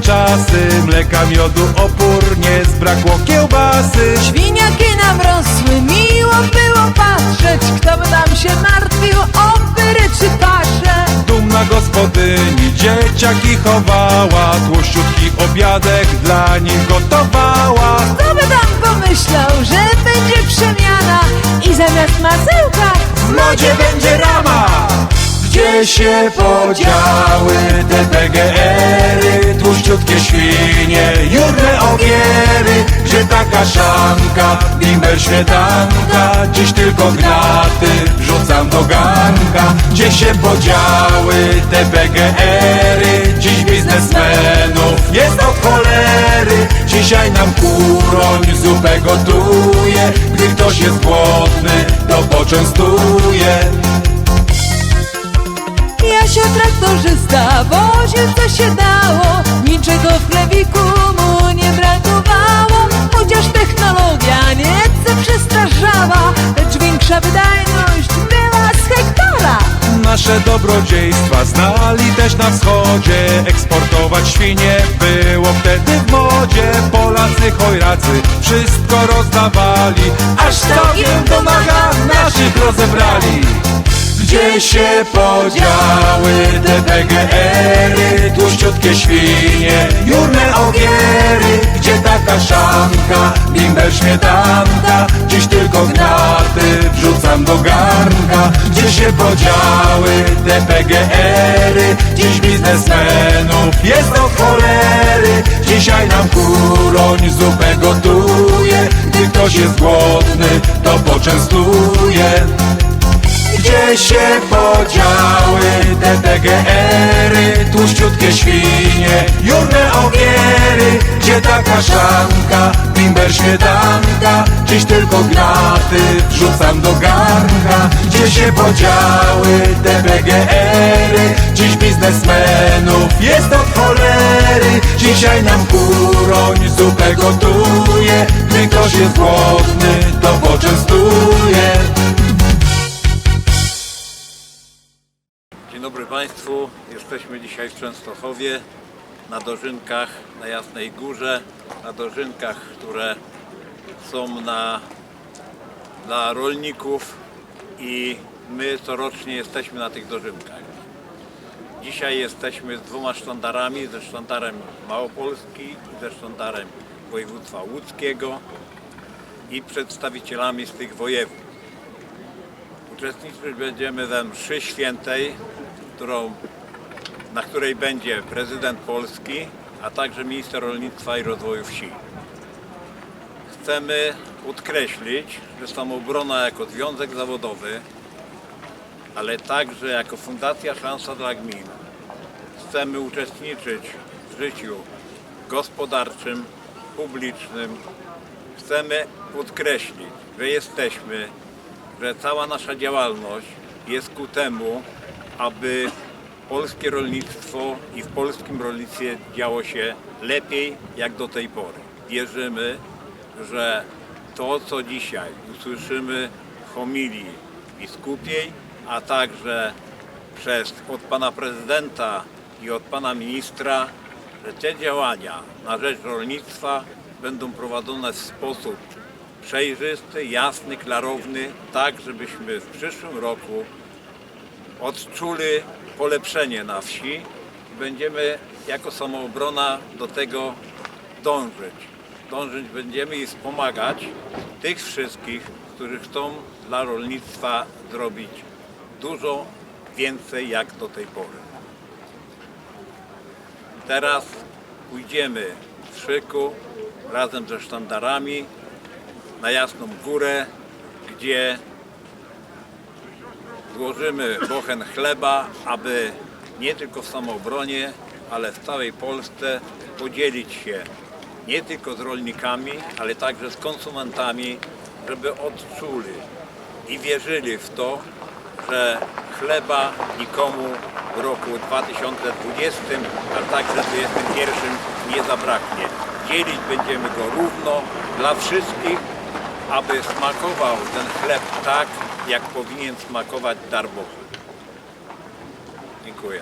czasy Mleka, miodu, opór, nie zbrakło kiełbasy. Świniaki nam rosły, miło było patrzeć. Kto by nam się martwił o pyry czy pasze? Dumna gospodyni dzieciaki chowała Tłuściutki obiadek dla nich gotowała. Kto by tam pomyślał, że będzie przemiana? I zamiast masełka W lodzie będzie rama Gdzie się podziały te PGR-y Tłuściutkie świnie, jurne ogiery Gdzie ta kaszanka, bimber, śmietanka Dziś tylko gnaty wrzucam do garnka Gdzie się podziały te PGR-y Dziś biznesmenów jest od cholery. Dzisiaj nam kuroń zupę gotuje Gdy ktoś jest głodny, to poczęstuje Jasio traktorzysta woził co się dało Niczego w chlebiku mu nie brakowało. Chociaż technologia nieco przestarzała Lecz większa wydajność była z hektara. Nasze dobrodziejstwa znali też na wschodzie. Eksportować świnie było wtedy w modzie. Polacy chojracy wszystko rozdawali Aż całkiem do naszych rozebrali gdzie się podziały te PGR-y Tłuściutkie świnie, jurne ogiery. Gdzie ta kaszanka, bimber, śmietanka? Dziś tylko gnaty wrzucam do garnka. Gdzie się podziały te PGR-y Dziś biznesmenów jest od cholery. Dzisiaj nam kuroń zupę gotuje. Gdy ktoś jest głodny, to poczęstuje gdzie się podziały te PGR-y Tłuściutkie świnie, jurne ogiery Gdzie ta kaszanka, bimber, śmietanka Dziś tylko gnaty wrzucam do garnka. Gdzie się podziały te PGR-y Dziś biznesmenów jest od cholery. Dzisiaj nam kuroń zupę gotuje Gdy ktoś jest głodny, to poczęstuje Dobry Państwu. Jesteśmy dzisiaj w Częstochowie na dożynkach na Jasnej Górze, na dożynkach, które są na, dla rolników i my corocznie jesteśmy na tych dożynkach. Dzisiaj jesteśmy z dwoma sztandarami, ze sztandarem Małopolski i ze sztandarem województwa łódzkiego i przedstawicielami z tych województw. Uczestniczyć będziemy we mszy świętej, którą, na której będzie prezydent Polski, a także minister rolnictwa i rozwoju wsi. Chcemy podkreślić, że Samoobrona jako związek zawodowy, ale także jako Fundacja Szansa dla Gmin chcemy uczestniczyć w życiu gospodarczym, publicznym. Chcemy podkreślić, że jesteśmy że cała nasza działalność jest ku temu, aby polskie rolnictwo i w polskim rolnictwie działo się lepiej jak do tej pory. Wierzymy, że to, co dzisiaj usłyszymy w homilii biskupiej, a także przez, od pana prezydenta i od pana ministra, że te działania na rzecz rolnictwa będą prowadzone w sposób przejrzysty, jasny, klarowny, tak żebyśmy w przyszłym roku odczuli polepszenie na wsi i będziemy jako samoobrona do tego dążyć. Dążyć będziemy i wspomagać tych wszystkich, którzy chcą dla rolnictwa zrobić dużo więcej jak do tej pory. Teraz pójdziemy w szyku razem ze sztandarami na Jasną Górę, gdzie złożymy bochen chleba, aby nie tylko w samoobronie, ale w całej Polsce podzielić się nie tylko z rolnikami, ale także z konsumentami, żeby odczuli i wierzyli w to, że chleba nikomu w roku 2020, a także 2021 nie zabraknie. Dzielić będziemy go równo dla wszystkich, aby smakował ten chleb tak, jak powinien smakować dar Boży. Dziękuję.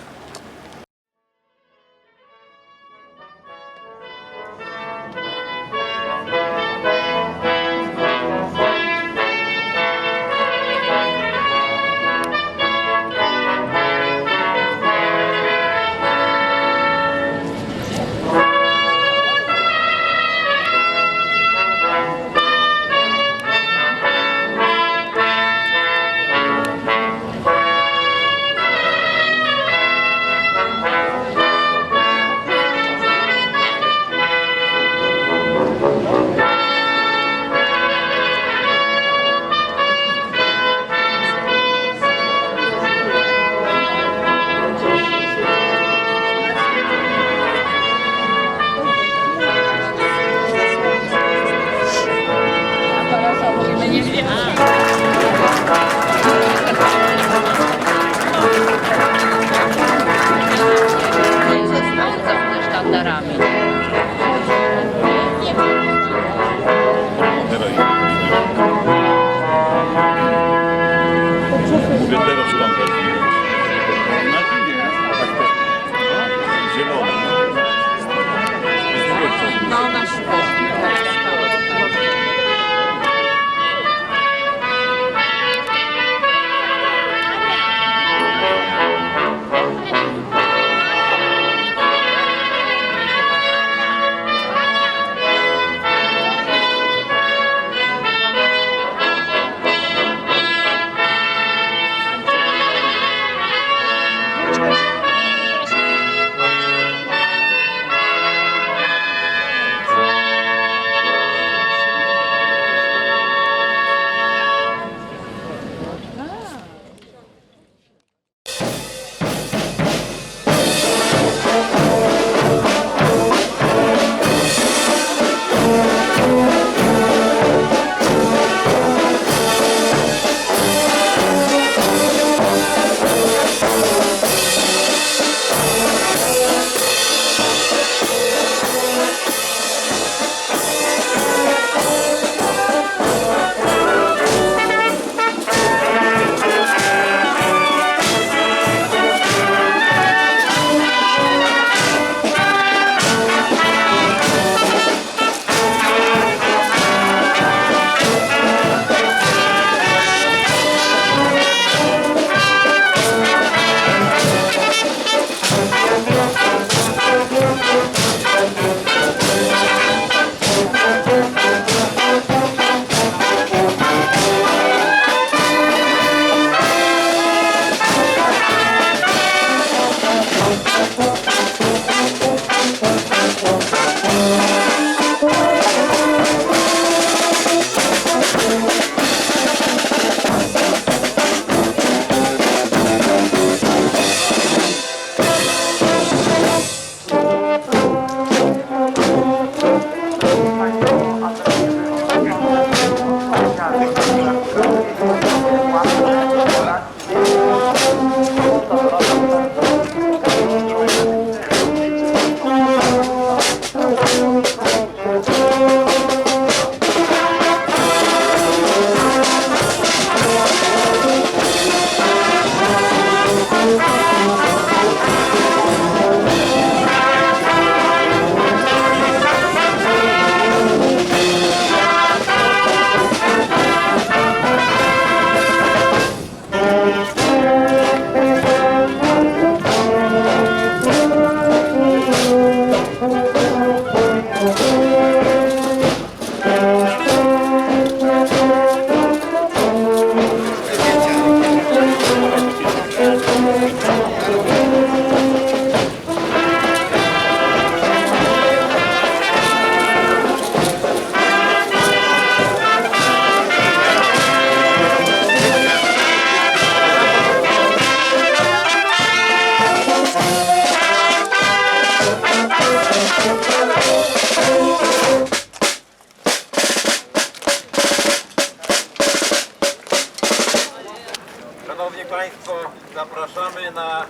Państwo, zapraszamy na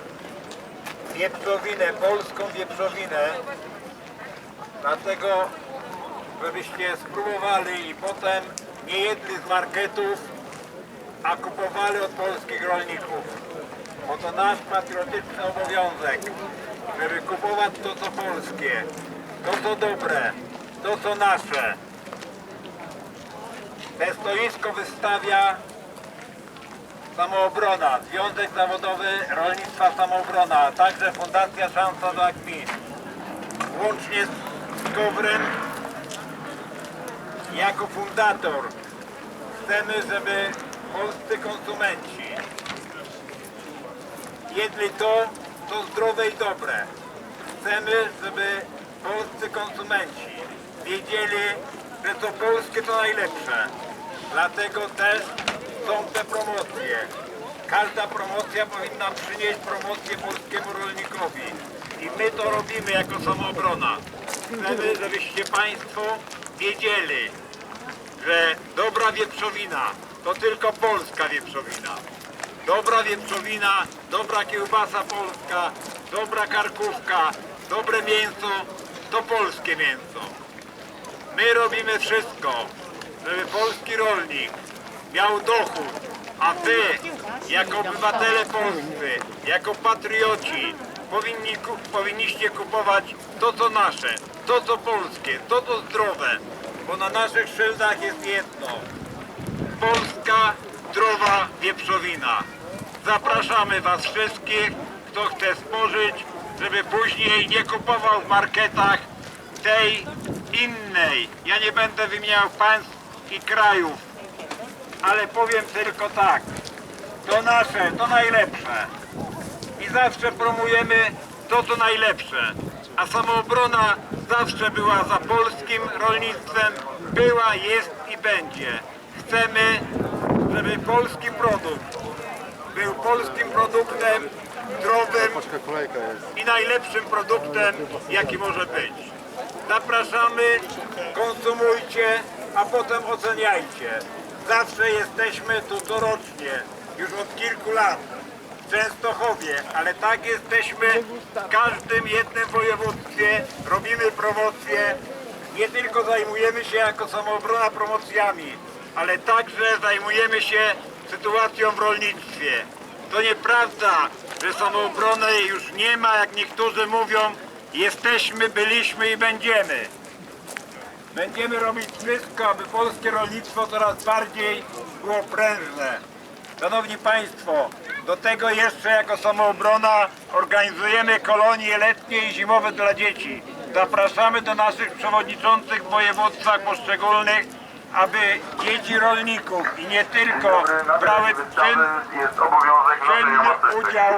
wieprzowinę, polską wieprzowinę. Dlatego, żebyście spróbowali i potem nie jedli z marketów, a kupowali od polskich rolników. Bo to nasz patriotyczny obowiązek, żeby kupować to, co polskie, to, co dobre, to, co nasze. Te stoisko wystawia Samoobrona, Związek Zawodowy Rolnictwa Samoobrona, a także Fundacja Szansa dla Gmin. Łącznie z Kowrem jako fundator chcemy, żeby polscy konsumenci jedli to, co zdrowe i dobre. Chcemy, żeby polscy konsumenci wiedzieli, że co polskie to najlepsze. Dlatego też są te promocje. Każda promocja powinna przynieść promocję polskiemu rolnikowi. I my to robimy jako samoobrona. Chcemy, żebyście Państwo wiedzieli, że dobra wieprzowina to tylko polska wieprzowina. Dobra wieprzowina, dobra kiełbasa polska, dobra karkówka, dobre mięso to polskie mięso. My robimy wszystko, żeby polski rolnik miał dochód, a wy, jako obywatele polscy, jako patrioci, powinni, powinniście kupować to, co nasze, to, co polskie, to, co zdrowe, bo na naszych szyldach jest jedno. Polska zdrowa wieprzowina. Zapraszamy Was wszystkich, kto chce spożyć, żeby później nie kupował w marketach tej innej. Ja nie będę wymieniał państw i krajów, ale powiem tylko tak. To nasze, to najlepsze. I zawsze promujemy to, co najlepsze. A samoobrona zawsze była za polskim rolnictwem, była, jest i będzie. Chcemy, żeby polski produkt był polskim produktem zdrowym i najlepszym produktem, jaki może być. Zapraszamy, konsumujcie, a potem oceniajcie. Zawsze jesteśmy tu corocznie, już od kilku lat w Częstochowie, ale tak jesteśmy w każdym jednym województwie, robimy promocje, nie tylko zajmujemy się jako samoobrona promocjami, ale także zajmujemy się sytuacją w rolnictwie. To nieprawda, że samoobrony już nie ma, jak niektórzy mówią, jesteśmy, byliśmy i będziemy. Będziemy robić wszystko, aby polskie rolnictwo coraz bardziej było prężne. Szanowni Państwo, do tego jeszcze jako samoobrona organizujemy kolonie letnie i zimowe dla dzieci. Zapraszamy do naszych przewodniczących w województwach poszczególnych, aby dzieci rolników i nie tylko brały czyn czynny udział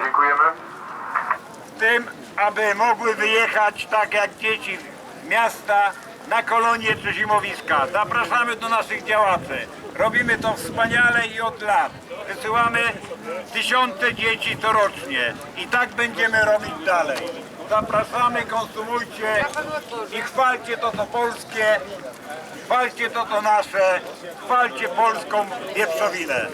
w tym, aby mogły wyjechać tak jak dzieci z miasta na kolonie czy zimowiska. Zapraszamy do naszych działaczy. Robimy to wspaniale i od lat. Wysyłamy tysiące dzieci corocznie i tak będziemy robić dalej. Zapraszamy, konsumujcie i chwalcie to co polskie, chwalcie to co nasze, chwalcie polską wieprzowinę.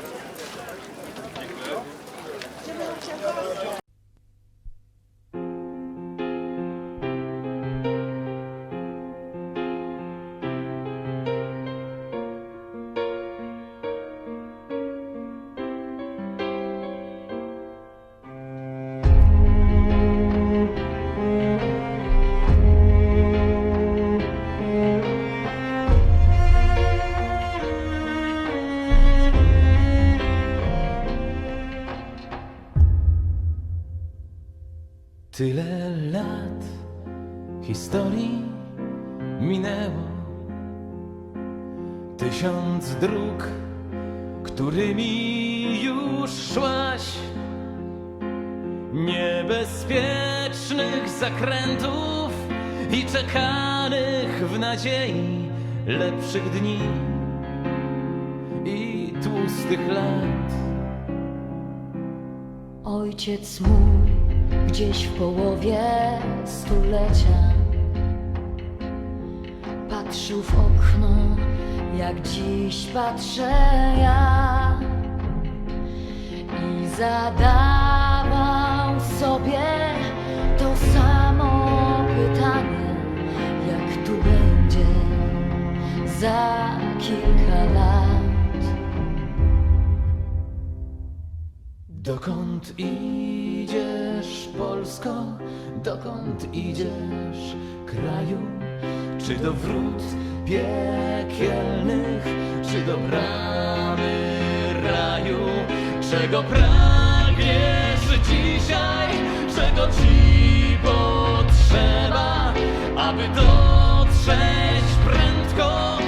Tyle lat historii minęło, tysiąc dróg, którymi już szłaś, niebezpiecznych zakrętów i czekanych w nadziei lepszych dni i tłustych lat. Ojciec mój gdzieś w połowie stulecia. Patrzył w okno, jak dziś patrzę ja. I zadawał sobie to samo pytanie Jak tu będzie za kilka lat. Dokąd idziesz, Polsko? Dokąd idziesz, kraju? Czy do wrót piekielnych, czy do bramy raju? Czego pragniesz dzisiaj? Czego ci potrzeba, aby dotrzeć prędko?